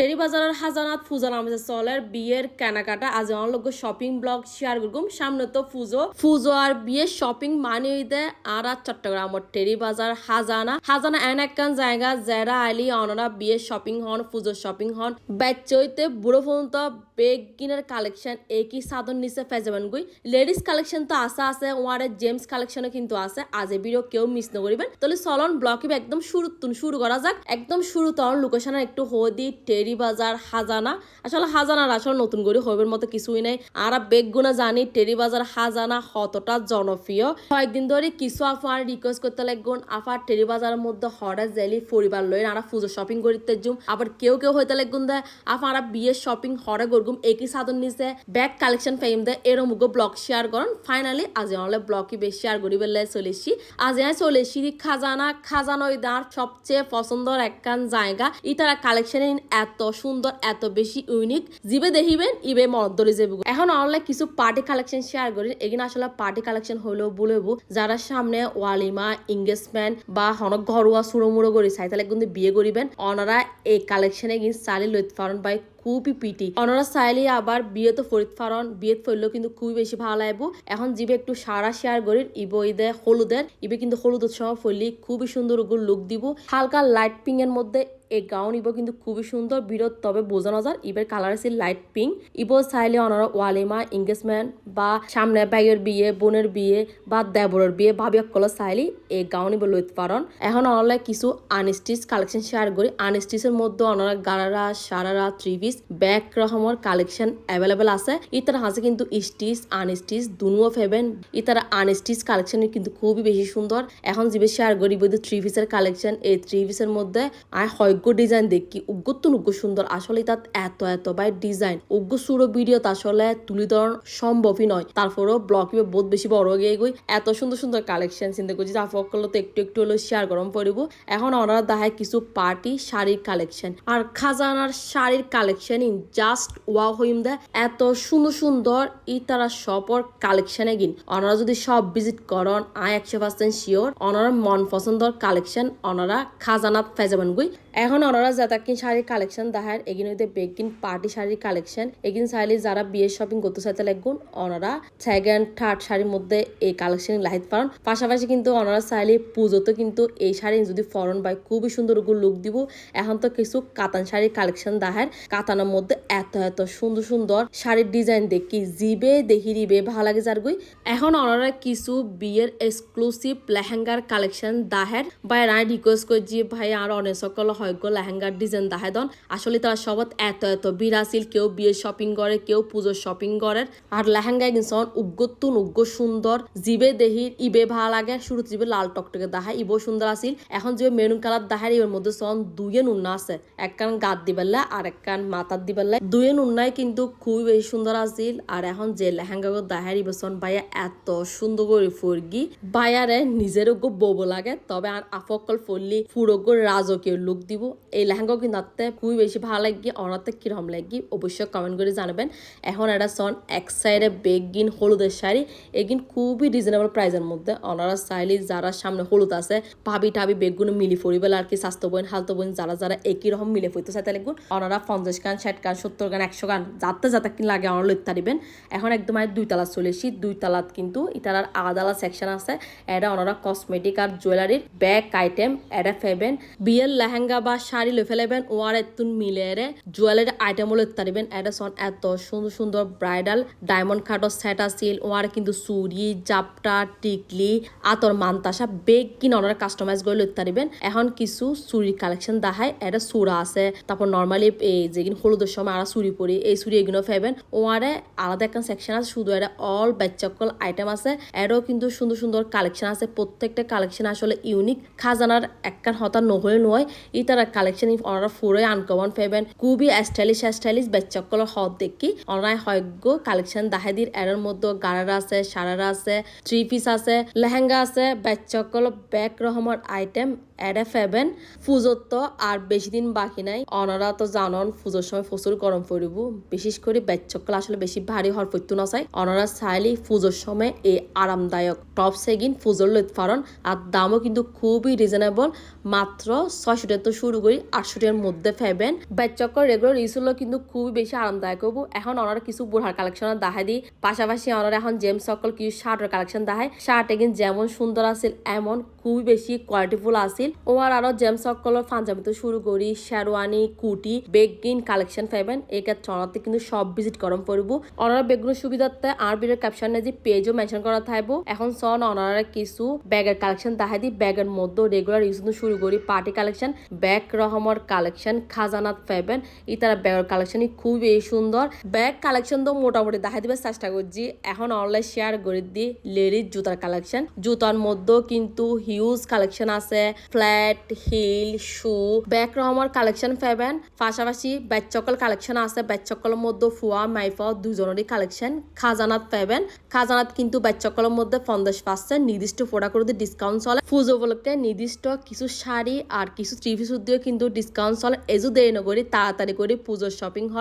টেরি বাজারের হাজানাত ফুজা নামে চলের বিয়ের কেনাকাটা, আজ লোক শপিং ব্লগ শেয়ার করুম সামনে তো ফুজো। ফুজো আর বিয়ের শপিং মানে দে আর আর চট্টগ্রামের টেরি বাজার হাজানা। হাজানা এন একখান জায়গা যারা আইলি অনরা বিয়ের শপিং হন, ফুজোর শপিং হন। বেচইতে বুড়ো পর্যন্ত বেগিনের কালেকশন একই সাধন নিচে ফেজাবেন গুই। লেডিস কালেকশন তো আছে আছে, ওয়ারে জেমস কালেকশনও কিন্তু আছে। আজ ভিডিও কেউ মিস না করিবেন। তাহলে চলন ব্লকে একদম শুরু শুরু করা যাক। একদম শুরু তখন লোকেশনে একটু হদি টেরি বাজার হাজানা। আসলে হাজানার আসলে নতুন করে হইবের মতো কিছুই নাই। আর বেগগুনা জানি টেরি বাজার হাজানা কতটা জনপ্রিয়। কয়েকদিন ধরে কিছু আফার রিকোয়েস্ট করতে লাগগুন আফার টেরি বাজারের মধ্যে হঠাৎ জেলি পরিবার লই আর পুজো শপিং করিতে জুম। আবার কেউ কেউ হইতে লাগুন দেয় আফারা বিয়ের শপিং হরে গরগুম একই সাধন নিছে। ব্যাগ কালেকশন ফেম দেয় এরম মুগো ব্লগ শেয়ার করেন। ফাইনালি আজ হলে ব্লগই বেশি শেয়ার করি বেলে চলে এসছি আজ আমি চলে এসছি খাজানা। খাজানা ওই দাঁড় সবচেয়ে পছন্দর একখান জায়গা। ইতারা কালেকশন এত সুন্দর, এত বেশি ইউনিক জিবে দেখিবেন, ইবে ধরে যাবে এখন অনলাইন কিছু পার্টি কালেকশন শেয়ার করি। এখানে আসলে পার্টি কালেকশন হলেও বলব যারা সামনে ওয়ালিমা এঙ্গেজমেন্ট বা হনক ঘরোয়া সুড়ো করি চাই, তাহলে কিন্তু বিয়ে করিবেন। অনারা এই কালেকশনে কিন্তু চালি লইতে পারেন বাই খুবই পিটি অনারা চাইলে আবার বিয়ে তো ফরিদ ফারন বিয়ে ফেললেও কিন্তু খুবই বেশি ভালো লাগবো এখন জিবে একটু সারা শেয়ার করি, ইব ইদে হলুদের। ইবে কিন্তু হলুদ উৎসব ফলি খুবই সুন্দর লুক দিব। হালকা লাইট পিঙ্ক এর মধ্যে এই গাউন ইবো কিন্তু খুবই সুন্দর, বিরোধ তবে বোঝানো যায়। ইবের কালার আছে লাইট পিঙ্ক ইবো চাইলে অনারা ওয়ালিমা এঙ্গেজমেন্ট বা সামনে ব্যাগের বিয়ে, বোনের বিয়ে বা দেবরের বিয়ে, ভাবি অকল চাইলে এই গাউন ইবো লইতে পারন। এখন অনলাইন কিছু আনস্টিচ কালেকশন শেয়ার করি। আনস্টিচের মধ্যে অনারা gharara, sharara three piece bag রকমের কালেকশন অ্যাভেলেবেল আছে। ইতারা আছে কিন্তু স্টিচ আনস্টিচ দুনুও ফেবেন। ইতারা আনস্টিচ কালেকশন কিন্তু খুবই বেশি সুন্দর। এখন জিবে শেয়ার করি বৈধ থ্রি পিসের কালেকশন এই থ্রি পিসের মধ্যে আর হয়গ্য ডিজাইন দেখি উগ্গত উগ্গ সুন্দর। আসলে তাত এত এত বাই ডিজাইন উগ্গ সুরো ভিডিওত আসলে তুলি ধরন সম্ভবই নয়। তারপরেও ব্লগ বহুত বেশি বড় গিয়ে গই, এত সুন্দর সুন্দর কালেকশন চিন্তা করছি যা ফকল তো একটু একটু হলো শেয়ার গরম পড়িব। এখন ওনারা দেখায় কিছু পার্টি শাড়ির কালেকশন আর খাজানার শাড়ির কালেকশন ইন জাস্ট ওয়া হইম দে, এত সুন্দর সুন্দর ই তারা সপর কালেকশনে গিন। ওনারা যদি সব ভিজিট করন, আই একশো পার্সেন্ট শিওর ওনারা মন পছন্দর কালেকশন ওনারা খাজানাত ফেজাবেন গুই। এখন ওনারা যাতাকিন শাড়ির কালেকশন দেখার এগিন হইতে বেগিন পার্টি শাড়ির কালেকশন। এগিন চাইলে যারা বিয়ের শপিং করতে চাইতে লাগুন ওনারা সেকেন্ড থার্ড শাড়ির মধ্যে এই কালেকশন লাইট পারেন পাশাপাশি কিন্তু ওনারা চাইলে পুজোতে কিন্তু এই শাড়ি যদি ফরন বাই খুবই সুন্দর লুক দিব, এখন তো কিছু কাতান শাড়ির কালেকশন দেখার কাতানের মধ্যে এত এত সুন্দর সুন্দর শাড়ির ডিজাইন দেখি, জিবে দেখি, রিবে ভালো লাগে যার গুই। এখন ওনারা কিছু বিয়ের এক্সক্লুসিভ লেহেঙ্গার কালেকশন দাহের। বাই রায় রিকোয়েস্ট করছি ভাই আর অনেক সকল হয়গ্য লেহেঙ্গার ডিজাইন দাহে দন আসলে তারা সবত এত এত বিরাসিল, কেউ বিয়ের শপিং করে, কেউ পুজোর শপিং করে। আর লেহেঙ্গা কিনছন উগ্গতুন, উগ্গ সুন্দর, জিবে দেহির ইবে ভালো লাগে শুরু জিবে লাল টকটকে দাহাই ইবো সুন্দর আছিল এখন যে মেরুন কালার দাহার এর মধ্যে সন দুয়ে নুন্না আছে। এক কান গাত দিবেলা আর এক কান মাথার দিবেলা দুয়ে নুন্নাই কিন্তু খুবই বেশি সুন্দর আছিল আর এখন যে লেহেঙ্গা দাহার ইবসন ভাইয়া এত সুন্দর করে ফরগি। বায়ারে নিজের গো ববো লাগে, তবে আর আফকল ফললি পুরো গো রাজকীয় লুক দিব। এই লেহেঙ্গা কিন্তু আত্মে খুবই বেশি ভালো লাগি অনাতে কীরকম লাগি অবশ্যই কমেন্ট করে জানাবেন। এখন এটা সন এক সাইডে বেগিন হলুদের শাড়ি এগিন খুবই রিজনেবল প্রাইসের মধ্যে। ওনারা চাইলে যারা সামনে হলুদ আছে, ভাবি টাবি বেগগুলো মিলি ফরিবেল আর কি স্বাস্থ্য বইন হালতো বইন যারা যারা একই রকম মিলে ফইতে চাইতে লাগুন ওনারা পঞ্চাশ গান ষাট গান সত্তর গান একশো গান যাতে যাতে লাগে ওনারা লইতে দিবেন। এখন একদম আর দুই তালাত চলে এসি দুই তালাত কিন্তু ইতার আলাদা আলাদা সেকশন আছে। এটা ওনারা কসমেটিক আর জুয়েলারির ব্যাগ আইটেম এটা ফেবেন বিয়ের লেহেঙ্গা বা শাড়ি লই ফেলাইবেন ওয়ার এতুন মিলে জুয়েলারি আইটেম লইতে পারিবেন এটা সন এত সুন্দর সুন্দর ব্রাইডাল ডায়মন্ড কাটর সেট আছিল। ওয়ার কিন্তু চুরি জাপটা টিকলি আতর মান্তাসা বেগ কিন ওনারা কাস্টমাইজ করে লইতে এখন কিছু চুরির কালেকশন দেখায় এটা সুরা আছে। তারপর নর্মালি এই যেগুলো হলুদের সময় আর চুরি পরি এই চুরি এগুলো ফেবেন ওয়ারে আলাদা একটা সেকশন আছে, শুধু এটা অল বাচ্চাকল আইটেম আছে। এরও কিন্তু সুন্দর সুন্দর কালেকশন আছে। প্রত্যেকটা কালেকশন আসলে ইউনিক খাজানার একখান হতা নহলে নয় ই তারা কালেকশন ওনারা ফুরে আনকমন ফেবেন খুবই স্টাইলিশ স্টাইলিশ বেচকল হত দেখি। ওনারা হয়গ্য কালেকশন দাহেদির এর মধ্যে গাড়ার আছে, সারারা আছে থ্রি পিস আছে, লেহেঙ্গা আছে বেচকল ব্যাক রহমর আইটেম এডে ফেবেন পুজোর তো আর বেশি দিন বাকি নাই। অনারা তো জানন পুজোর সময় প্রচুর গরম পড়ব। বিশেষ করে বেচকল আসলে বেশি ভারী হওয়ার পড়তো না চাই। অনারা চাইলেই পুজোর সময় এই আরামদায়ক। টপ সেগিন পুজোর লইতে আর দামও কিন্তু খুবই রিজনেবল মাত্র ছয়শো টাকা তো শুরু করি আটশো টাকার মধ্যে ফেবেন। বেচকল রেগুলার ইউজ কিন্তু খুবই বেশি আরামদায়ক হব এখন ওনারা কিছু বুড়ার কালেকশন দেখাই দিই। পাশাপাশি ওনারা এখন জেম সকল কিছু শার্টের কালেকশন দেখায়। শার্ট এগিন যেমন সুন্দর আছিল, এমন খুবই বেশি কোয়ালিটিফুল আছিল। ও আর আরও জেম সকলের পাঞ্জাবি তো শুরু করি, শেরওয়ানি, কুটি বেগিন কালেকশন পাইবেন ক্ষেত্রে ওনাতে কিন্তু সব ভিজিট গরম পড়ব। ওনারা বেগুনের সুবিধার্থে আর বিরের ক্যাপশনে যে পেজও মেনশন করা থাকব। এখন সন ওনারা কিছু ব্যাগের কালেকশন দেখাই দিই ব্যাগের মধ্যে রেগুলার ইউজ কিন্তু শুরু করি। পার্টি কালেকশন ব্যাগ রহমর কালেকশন খাজানাত পাইবেন ইতারা ব্যাগের কালেকশনই খুবই সুন্দর। ব্যাগ কালেকশন তো মোটামুটি দেখাই দিবে চেষ্টা করছি। এখন অনলাইন শেয়ার করে দিই লেডিস জুতার কালেকশন জুতার মধ্যেও কিন্তু হিউজ কালেকশন আছে। ফ্ল্যাট, হিল, শু ব্যাগ রহমর কালেকশন পাইবেন পাশাপাশি ব্যাচকল কালেকশন আছে। ব্যাচকলের মধ্যে ফুয়া, মাইফা দুজনেরই কালেকশন খাজানাত পাইবেন খাজানাত কিন্তু ব্যাচকলের মধ্যে পঞ্চাশ পার্সেন্ট নির্দিষ্ট প্রোডাক্ট করে ডিসকাউন্ট চলে। পুজো উপলক্ষে নির্দিষ্ট কিছু শাড়ি আর কিছু থ্রি পিস কিন্তু ডিসকাউন্ট চলে। এজু দেরি নকরি তাড়াতাড়ি করে পুজোর শপিং হয়